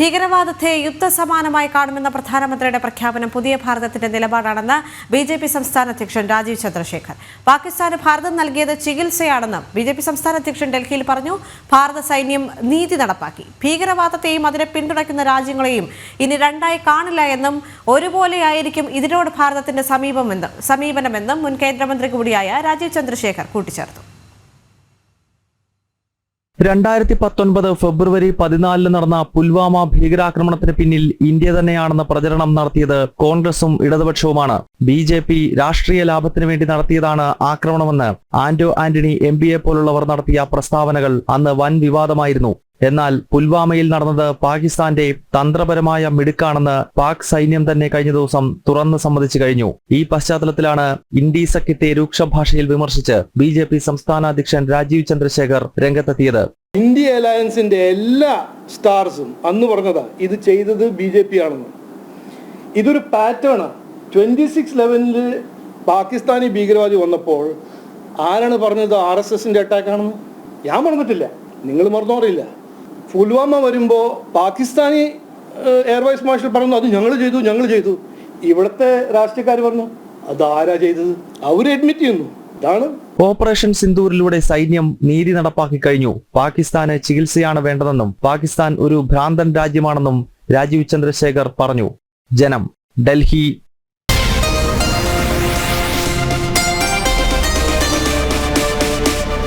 ഭീകരവാദത്തെ യുദ്ധസമാനമായി കാണുമെന്ന പ്രധാനമന്ത്രിയുടെ പ്രഖ്യാപനം പുതിയ ഭാരതത്തിന്റെ നിലപാടാണെന്ന് ബി ജെ പി സംസ്ഥാന അധ്യക്ഷൻ രാജീവ് ചന്ദ്രശേഖർ. പാകിസ്ഥാന് ഭാരതം നൽകിയത് ചികിത്സയാണെന്ന് ബി ജെ പി സംസ്ഥാന അധ്യക്ഷൻ ഡൽഹിയിൽ പറഞ്ഞു. ഭാരത സൈന്യം നീതി നടപ്പാക്കി. ഭീകരവാദത്തെയും അതിനെ പിന്തുണയ്ക്കുന്ന രാജ്യങ്ങളെയും ഇനി രണ്ടായി കാണില്ല എന്നും ഒരുപോലെയായിരിക്കും ഇതിനോട് ഭാരതത്തിന്റെ സമീപമെന്നും സമീപനമെന്നും മുൻ കേന്ദ്രമന്ത്രി കൂടിയായ രാജീവ് ചന്ദ്രശേഖർ കൂട്ടിച്ചേർത്തു. രണ്ടായിരത്തി പത്തൊൻപത് ഫെബ്രുവരി പതിനാലിന് നടന്ന പുൽവാമ ഭീകരാക്രമണത്തിന് പിന്നിൽ ഇന്ത്യ തന്നെയാണെന്ന പ്രചരണം നടത്തിയത് കോൺഗ്രസും ഇടതുപക്ഷവുമാണ്. ബി ജെ പി രാഷ്ട്രീയ ലാഭത്തിനു വേണ്ടി നടത്തിയതാണ് ആക്രമണമെന്ന് ആന്റോ ആന്റണി എം പിയെ പോലുള്ളവർ നടത്തിയ പ്രസ്താവനകൾ അന്ന് വൻ വിവാദമായിരുന്നു. എന്നാൽ പുൽവാമയിൽ നടന്നത് പാകിസ്ഥാന്റെ തന്ത്രപരമായ മിടുക്കാണെന്ന് പാക് സൈന്യം തന്നെ കഴിഞ്ഞ ദിവസം തുറന്നു സമ്മതിച്ചു കഴിഞ്ഞു. ഈ പശ്ചാത്തലത്തിലാണ് ഇന്ത്യ സഖ്യത്തെ രൂക്ഷ ഭാഷയിൽ വിമർശിച്ച് ബി സംസ്ഥാന അധ്യക്ഷൻ രാജീവ് ചന്ദ്രശേഖർ രംഗത്തെത്തിയത്. ഇന്ത്യ അലയൻസിന്റെ എല്ലാ സ്റ്റാർസും അന്ന് പറഞ്ഞതാ ഇത് ചെയ്തത് ബി ജെ പി ആണെന്ന്. ഇതൊരു പാറ്റേണാണ് ട്വന്റി സിക്സ് ലെവനിൽ പാകിസ്ഥാനി ഭീകരവാദി വന്നപ്പോൾ ആരാണ് പറഞ്ഞത് ആർ എസ് എസിന്റെ അറ്റാക്ക് ആണെന്ന്? ഞാൻ പറഞ്ഞിട്ടില്ല. നിങ്ങൾ മറന്നോറിയില്ല പുൽവാമ വരുമ്പോൾ പാകിസ്ഥാനി എയർവൈസ് മാർഷൽ പറഞ്ഞു അത് ഞങ്ങൾ ചെയ്തു ഞങ്ങൾ ചെയ്തു. ഇവിടുത്തെ രാഷ്ട്രീയക്കാർ പറഞ്ഞു അത് ആരാ ചെയ്തത്? അവർ അഡ്മിറ്റ് ചെയ്യുന്നു. ഇതാണ് ഓപ്പറേഷൻ സിന്ദൂരിലൂടെ സൈന്യം നീതി നടപ്പാക്കി കഴിഞ്ഞു. പാകിസ്ഥാന് ചികിത്സയാണ് വേണ്ടതെന്നും പാകിസ്ഥാൻ ഒരു ഭ്രാന്തൻ രാജ്യമാണെന്നും രാജീവ് ചന്ദ്രശേഖർ പറഞ്ഞു. ജനം ഡൽഹി